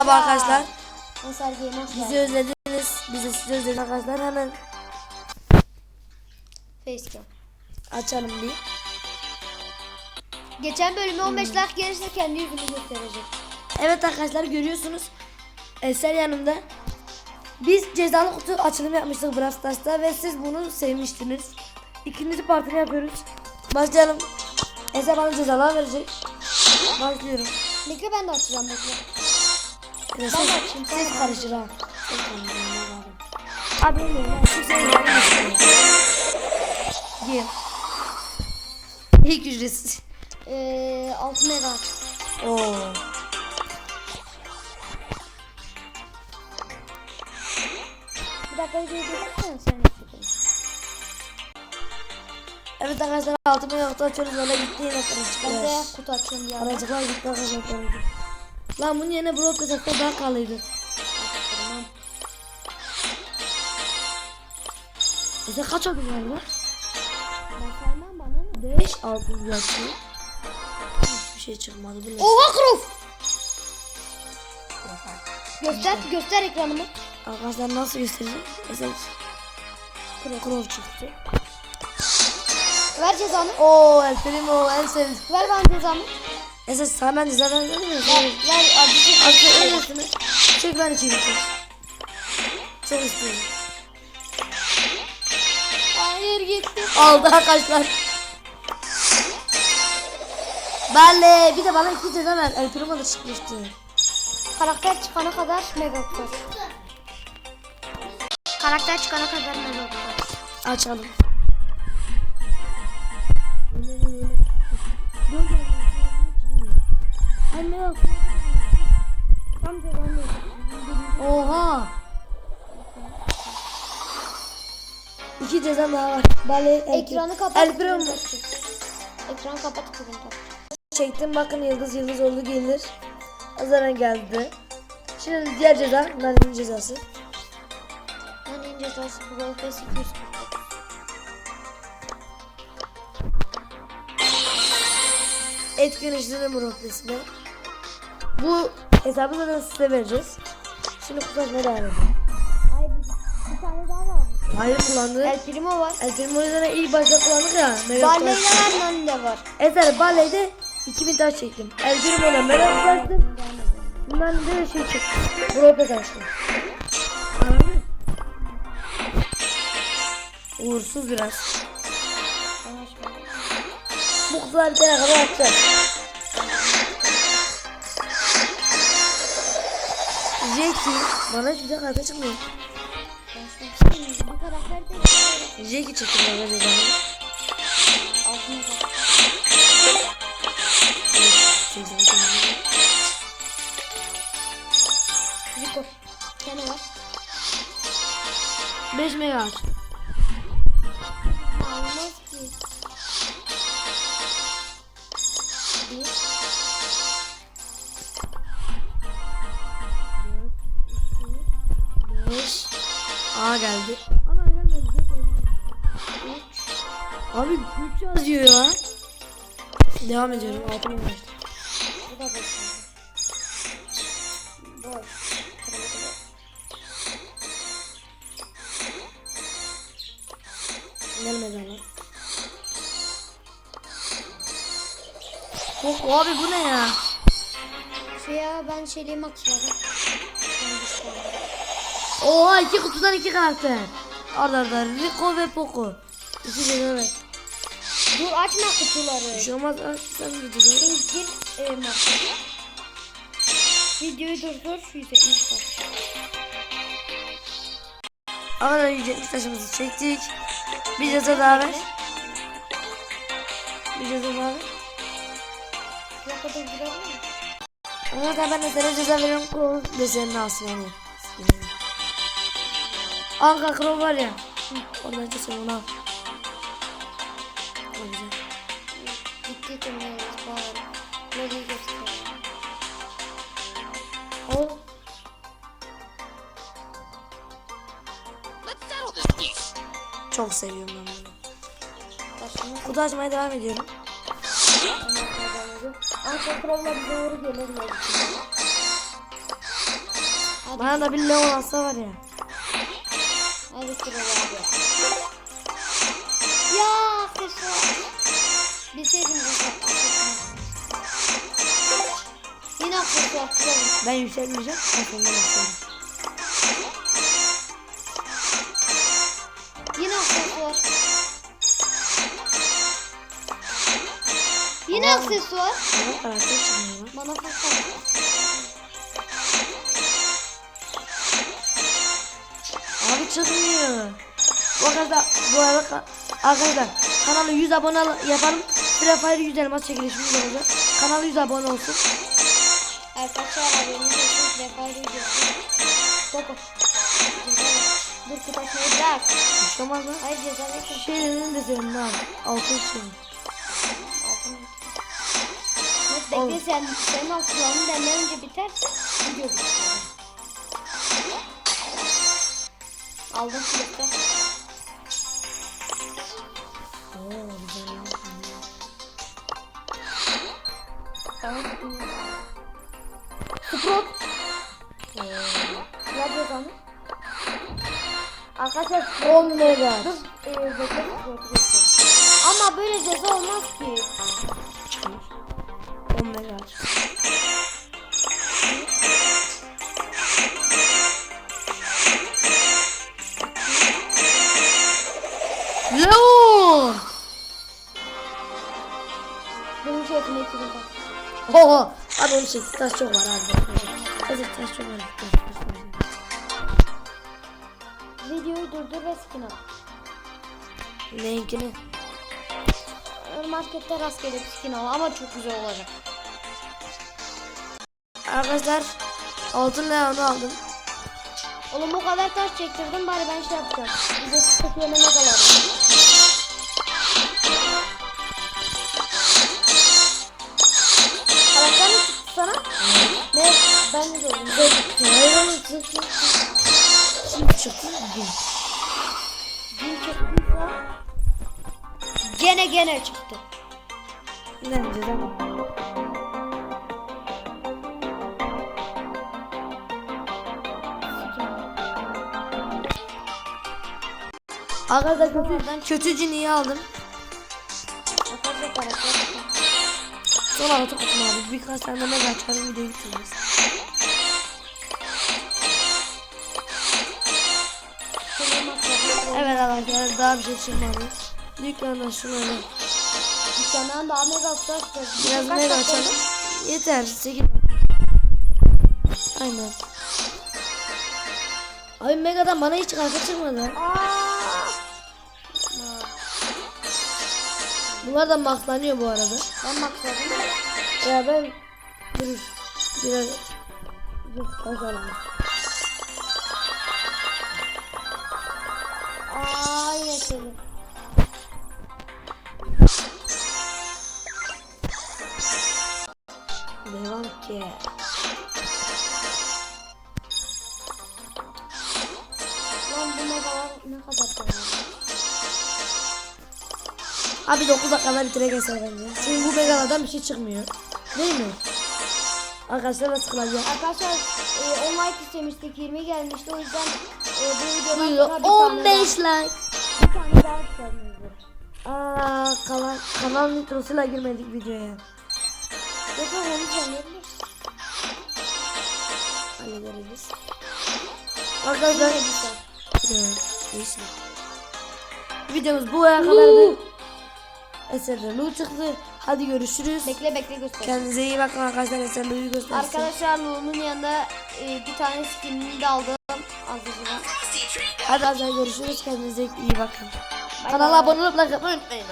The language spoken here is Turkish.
Merhaba arkadaşlar. Bizi özlediniz. Biz de sizi özledik arkadaşlar. Hemen Facecam. açalım bir. Geçen bölüme 15 like gelirse kendi yüzünü gösterecek. Evet arkadaşlar görüyorsunuz. Eser yanımda. Biz cezalı kutu açılımı yapmıştık Brawl Stars'ta ve siz bunu sevmiştiniz. İkinci partini yapıyoruz. Başlayalım. Eser bana cezalar verecek. Başlıyorum. Bekle ben de açacağım bekle. Siz de karışır ha. Abi etmiyor. Gir. İlk ücretsiz. Ee, 6 mega. Oo. Bir dakika videoyu sen çekelim. Evet arkadaşlar altıma yoktu açıyoruz öyle gitti yine kırık Ben çıkıyor. de kutu açıyorum bir yandan. Aracıklar gitti arkadaşlar. Lan bunun yerine blok kasakta daha kalıydı. Tamam. Mesela kaç oldu galiba? Ben saymam bana ne? 5 6 yaptı. Hiçbir şey çıkmadı. Bu ne? Oha Krof! Göster, göster ekranımı. Arkadaşlar nasıl göstereceğim? Mesela Krov çıktı. Ver cezanı. Oo El Primo en sevdiğim. Ver bana cezanı. Mesela sen ben zaten Ver, görmüyorsun. ver adresi. Aslında öylesine. Çek ben iki bitir. Çok istiyorum. Hayır gitti. Aldı arkadaşlar. Benle bir de bana iki ceza ver. El Primo da çıkmıştı. Karakter çıkana kadar mega kutu. Karakter çıkana kadar mega kutu. Açalım. Oha. İki ceza daha var. Bale Ekranı kapat. El Primo. kurun tak. Ekranı kapat tak. Çektim bakın yıldız yıldız oldu gelir. Azara geldi. Şimdi diğer ceza Nani'nin cezası. Hani cezası bu Golf 249. Etkin işleri Murat Bu hesabı zaten size vereceğiz. Şimdi kutulaşmaya devam edelim. Ay bir, bir tane daha var. Hayır kullandı. El Primo var. El Primo'yu zaten ilk başta kullandık ya. Mega Barley Kutulaşma. ile Nani de var. Eser Balle'de 2000 taş çektim. El Primo'da Mega Kutulaştım. Bundan da şey çektim. Brawl açtım. Anladın mı? Uğursuz biraz. Bu kutular bitene kadar açacağız. Jackie. Bana hiçbir şey kartı çıkmıyor. Ben açmadım. Bir karakter de Jackie çektim ben de bana. altına bak. Rico. Bir tane var. 5 mega. 5. A geldi. Ana gelmedi. Abi 3 yazıyor ya. Devam ediyorum. 6 mega açtım. Bu da boş. Boş. Gelmedi ama. Oh, abi bu ne ya? Şey ya ben şeyliğimi hatırladım. Ben düştüm. Oha iki kutudan iki karakter. Arda arda Rico ve Poco. İki ceza ver. Dur açma Bir kutuları. şey olmaz aç sen bir ceza. Şimdi gir e, markete. Videoyu durdur 170 bak. Arkadaşlar 170 taşımızı çektik. Bir ceza daha ver. Bir ceza daha ver. Ne kadar güzel mi? Arkadaşlar ben de sana ceza veriyorum. Desenini alsın yani. Anka Crow var ya. Oradan kesin onu al. O güzel. Gitti tümleyiz bağır. Logoyu göster. O çok seviyorum ben bunu. Kutu açmaya devam ediyorum. Anka Crow'la bir doğru gelir? Bana da bir Leon alsa var ya. Hadi abi. Ya aksesuar. Bilseydim bu Yine aksesuar kullanın. Ben yükselmeyeceğim. Sonunda başlarım. Yine aksesuar. Yine aksesuar. Bana çıkmıyor lan. Bana fırsat. Abi çıkmıyor. Bu arada bu arada ka- arkadaşlar kanalı 100 abone al- yapalım. Free Fire 100 elmas çekilişimiz olacak. Kanala 100 abone olsun. Arkadaşlar haberiniz olsun. Defa videosu. Topu. Ceza ver. Dur kıtaşmayı bırak. Olmaz mı? Hayır ceza ver. Şeylerini de senin abi. Altın. Net bekle sen. Senin altınların benden önce biterse video. Aldım kilitli. Oo güzel. Tamam. Sprout. Ne yapıyorsun? Arkadaşlar 10 mega. dur. Ee, bekle Sprout'u göstereyim. Ama böyle ceza olmaz ki. Oho! Abi onu çek. Taş çok var abi. Hazır taş çok var. Videoyu durdur ve skin al. Neyinkini? Markette rastgele bir skin al ama çok güzel olacak. Arkadaşlar altın Leon'u aldım. Oğlum bu kadar taş çektirdim bari ben şey yapacağım. Bize sıkıntı yemene kalalım. Gene gene çıktı. Ne yapacağız ama? Arkadaşlar kötü, kötü ciniyi aldım. Arkadaşlar karakter çıktı. Son altı kutum abi. Birkaç tane mega açarım videoyu bitiririz. Arkadaşlar daha bir şey çıkmadı. Dükkandan şunu öyle. Dükkandan daha mega çıktı. Biraz mega açalım. Yeter. 8 Aynen. Abi Mega'dan bana hiç kartı çıkmadı. Bunlar da maxlanıyor bu arada. Ben maksadım. Ya ben dur biraz dur bakalım. Aa. Devam ki. Lan bu megalar ne kadar pahalı. Abi 9 dakikada bitireceğiz bence. Çünkü bu megalardan bir şey çıkmıyor. Değil mi? Arkadaşlar da sıkılacak. Arkadaşlar e, 10 like istemiştik 20 gelmişti o yüzden Buyur. sonra bir tane 15 like. bir tane daha çıkarmıyoruz. Aa kanal kanal nitrosuyla girmedik videoya. Yoksa onu tanıyabiliriz. Hallederiz. Arkadaşlar neyse. Videomuz bu kadardı. Eserler Lu çıktı. Hadi görüşürüz. Bekle bekle göster. Kendinize iyi bakın arkadaşlar. Eser Lu'yu göstersin. Arkadaşlar Lu'nun yanında e, bir tane skinini de aldım. Azıcık. Hadi arkadaşlar görüşürüz. Kendinize iyi bakın. Bay Kanala bay. abone olup like atmayı unutmayın.